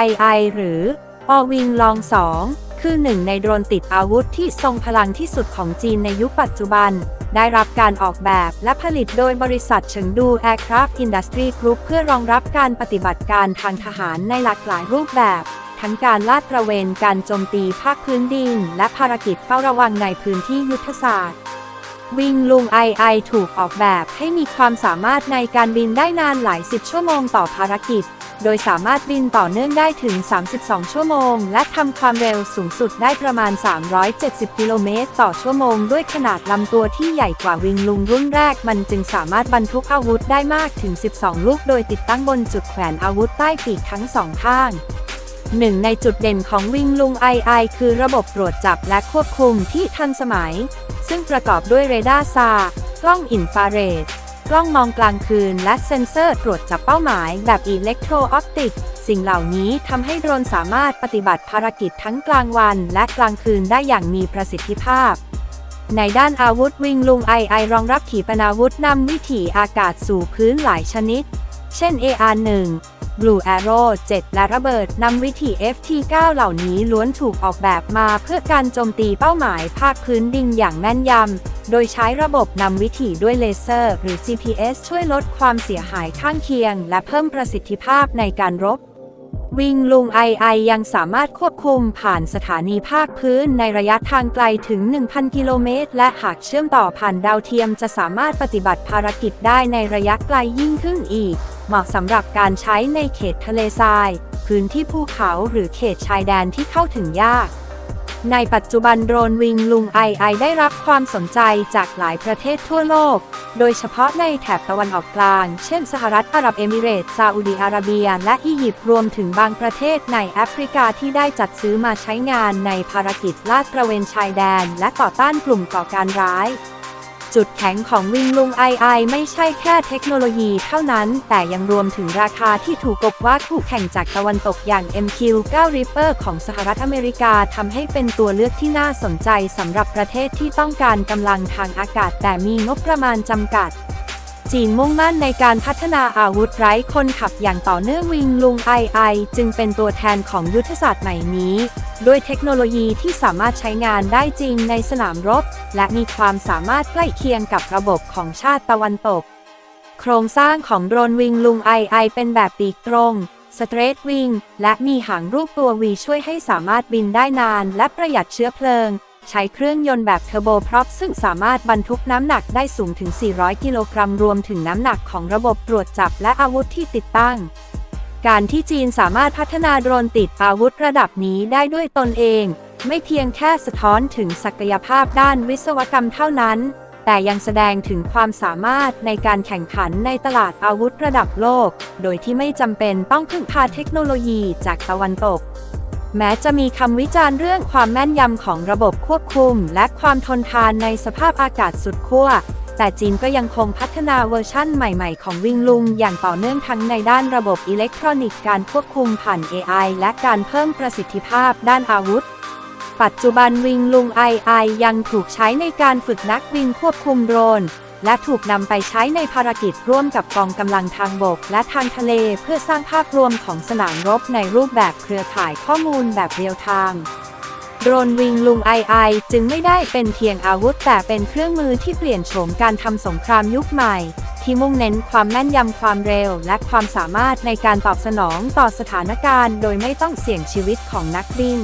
II หรืออวิงลอง2คือหนึ่งในโดรนติดอาวุธที่ทรงพลังที่สุดของจีนในยุคปัจจุบัน ได้รับการออกแบบและผลิตโดยบริษัทเฉิงดู Aircraft Industry Group เพื่อรองรับการปฏิบัติการทางทหารในหลากหลายรูปแบบ ทั้งการลาดตระเวนการโจมตีภาคพื้นดิน และภารกิจเฝ้าระวังในพื้นที่ยุทธศาสตร์ วิงลุง II ถูกออกแบบให้มีความสามารถในการบินได้นานหลายสิบชั่วโมงต่อภารกิจ โดยสามารถบินต่อเนื่องได้ถึง 32 ชั่วโมง และทำความเร็วสูงสุดได้ประมาณ 370 กิโลเมตรต่อชั่วโมง ด้วยขนาดลำตัวที่ใหญ่กว่าวิงลุงรุ่นแรก มันจึงสามารถบรรทุกอาวุธได้มากถึง 12 ลูก โดยติดตั้งบนจุดแขวนอาวุธใต้ปีกทั้งสองข้างหนึ่งในจุดเด่นของวิงลุง II คือระบบตรวจจับและควบคุมที่ทันสมัย ซึ่งประกอบด้วยเรดาร์ซาร์กล้องอินฟราเรด กล้องมองกลางคืน และเซ็นเซอร์ตรวจจับเป้าหมายแบบอิเล็กโทรออปติก สิ่งเหล่านี้ทำให้โดรนสามารถปฏิบัติภารกิจทั้งกลางวัน และกลางคืนได้อย่างมีประสิทธิภาพในด้านอาวุธวิงลุง II รองรับขีปนาวุธนำวิถีอากาศสู่พื้นหลายชนิด เช่น AR-1 Blue Arrow 7 และระเบิดนำวิถี FT9 เหล่านี้ล้วนถูกออกแบบมาเพื่อการโจมตีเป้าหมายภาคพื้นดินอย่างแม่นยำ โดยใช้ระบบนำวิถีด้วยเลเซอร์ หรือ GPS ช่วยลดความเสียหายข้างเคียง และเพิ่มประสิทธิภาพในการรบ วิงลุง II ยังสามารถควบคุมผ่านสถานีภาคพื้นในระยะทางไกลถึง 1,000 กิโลเมตร และหากเชื่อมต่อผ่านดาวเทียมจะสามารถปฏิบัติภารกิจได้ในระยะไกลยิ่งขึ้นอีก เหมาะสำหรับการใช้ในเขตทะเลทราย พื้นที่ภูเขาหรือเขตชายแดนที่เข้าถึงยาก ในปัจจุบันโดรนวิงลุง II ไอได้รับความสนใจจากหลายประเทศทั่วโลก โดยเฉพาะในแถบตะวันออกกลาง เช่นสหรัฐอาหรับเอมิเรตซาอุดิอาระเบีย และอียิปต์รวมถึงบางประเทศในแอฟริกาที่ได้จัดซื้อมาใช้งานในภารกิจลาดตระเวนชายแดน และต่อต้านกลุ่มก่อการร้าย จุดแข็งของวิงลุงไอไม่ใช่แค่เทคโนโลยีเท่านั้น แต่ยังรวมถึงราคาที่ถูกกบว่าคู่แข่งจากตะวันตกอย่าง MQ-9 Reaper ของสหรัฐอเมริกาทำให้เป็นตัวเลือกที่น่าสนใจสำหรับประเทศที่ต้องการกำลังทางอากาศแต่มีงบประมาณจำกัด จีนมุ่งมั่นในการพัฒนาอาวุธไร้คนขับอย่างต่อเนื่องวิงลุงไอไอจึงเป็นตัวแทนของยุทธศาสตร์ใหม่นี้ ด้วยเทคโนโลยีที่สามารถใช้งานได้จริงในสนามรบ และมีความสามารถใกล้เคียงกับระบบของชาติตะวันตก โครงสร้างของโดรนวิงลุงไอไอเป็นแบบปีกตรง สเตรทวิงและมีหางรูปตัววีช่วยให้สามารถบินได้นานและประหยัดเชื้อเพลิง ใช้เครื่องยนต์แบบเทอร์โบพร็อปซึ่งสามารถบรรทุกน้ำหนักได้สูงถึง 400 กิโลกรัมรวมถึงน้ำหนักของระบบตรวจจับและอาวุธที่ติดตั้ง การที่จีนสามารถพัฒนาโดรนติดอาวุธระดับนี้ได้ด้วยตนเอง ไม่เพียงแค่สะท้อนถึงศักยภาพด้านวิศวกรรมเท่านั้น แต่ยังแสดงถึงความสามารถในการแข่งขันในตลาดอาวุธระดับโลก โดยที่ไม่จำเป็นต้องพึ่งพาเทคโนโลยีจากตะวันตก แม้จะมีคำวิจารณ์เรื่องความแม่นยำของระบบควบคุม และความทนทานในสภาพอากาศสุดขั้วแต่จีนก็ยังคงพัฒนาเวอร์ชั่นใหม่ๆ ของวิงลุง อย่างต่อเนื่องทั้งในด้านระบบอิเล็กทรอนิกส์การควบคุมผ่าน AI และการเพิ่มประสิทธิภาพด้านอาวุธ ปัจจุบันวิงลุง II ยังถูกใช้ในการฝึกนักบินควบคุมโดรน และถูกนำไปใช้ในภารกิจร่วมกับกองกำลังทางบกและทางทะเลเพื่อสร้างภาพรวมของสนามรบในรูปแบบเครือข่ายข้อมูลแบบเรียลไทม์โดรนวิงลุง II จึงไม่ได้เป็นเพียงอาวุธแต่เป็นเครื่องมือที่เปลี่ยนโฉมการทำสงครามยุคใหม่ ที่มุ่งเน้นความแม่นยำความเร็ว และความสามารถในการตอบสนองต่อสถานการณ์ โดยไม่ต้องเสี่ยงชีวิตของนักบิน